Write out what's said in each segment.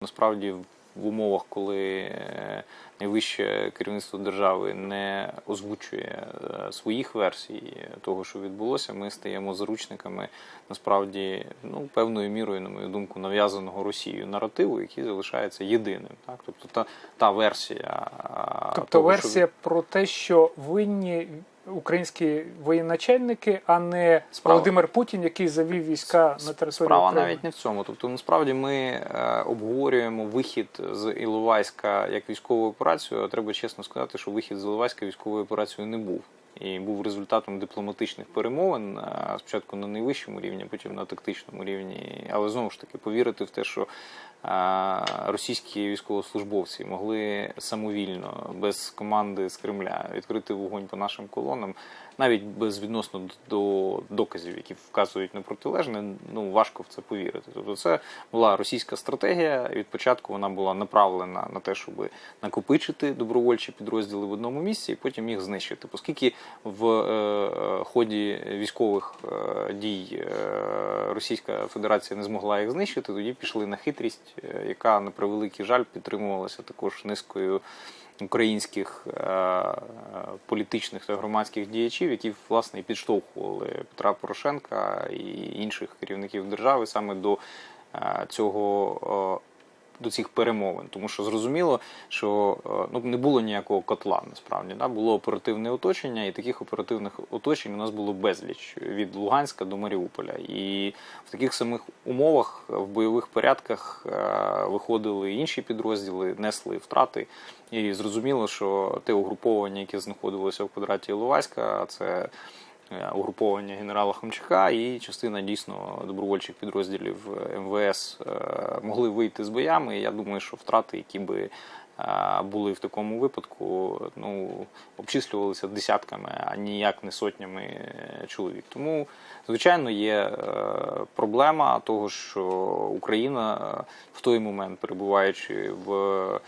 Насправді, в умовах, коли е, найвище керівництво держави не озвучує е, своїх версій того, що відбулося, ми стаємо заручниками насправді ну певною мірою, на мою думку, нав'язаного Росією наративу, який залишається єдиним. Так, тобто та, та версія, Тобто того, що версія про те, що винні українські воєначальники, а не Справа- Володимир Путін, який завів війська на територію Справа України. навіть не в цьому. Тобто, насправді ми е, обговорюємо вихід з Іловайська як військову операцію. А треба чесно сказати, що вихід з Іловайська військовою операцією не був. І був результатом дипломатичних перемовин е, спочатку на найвищому рівні, потім на тактичному рівні. Але знову ж таки повірити в те, що російські військовослужбовці могли самовільно без команди з Кремля відкрити вогонь по нашим колонам, навіть безвідносно до доказів, які вказують на протилежне, ну важко в це повірити. Тобто, це була російська стратегія. Від початку вона була направлена на те, щоб накопичити добровольчі підрозділи в одному місці і потім їх знищити. Оскільки в е, е, ході військових е, дій е, Російська Федерація не змогла їх знищити, тоді пішли на хитрість, яка на превеликий жаль підтримувалася також низкою українських е, політичних та громадських діячів, які власне підштовхували Петра Порошенка і інших керівників держави саме до е, цього. Е, До цих перемовин, тому що зрозуміло, що е, ну не було ніякого котла насправді да? було оперативне оточення, і таких оперативних оточень у нас було безліч від Луганська до Маріуполя. І в таких самих умовах в бойових порядках е, виходили інші підрозділи, несли втрати. І зрозуміло, що те угруповання, яке знаходилося в квадраті Іловайська, це е, угруповання генерала Хомчака і частина дійсно добровольчих підрозділів МВС е, могли вийти з боями. І я думаю, що втрати, які би е, були в такому випадку, ну обчислювалися десятками, а ніяк не сотнями е, чоловік. Тому, звичайно, є е, проблема того, що Україна в той момент, перебуваючи в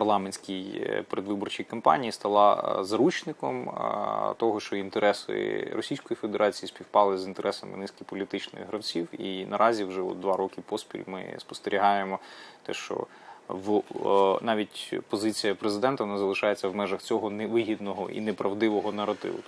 парламентській е, передвиборчій кампанії стала е, заручником е, того, що інтереси Російської Федерації співпали з інтересами низки політичних гравців. І наразі вже от два роки поспіль ми спостерігаємо те, що в навіть позиція президента вона залишається в межах цього невигідного і неправдивого наративу.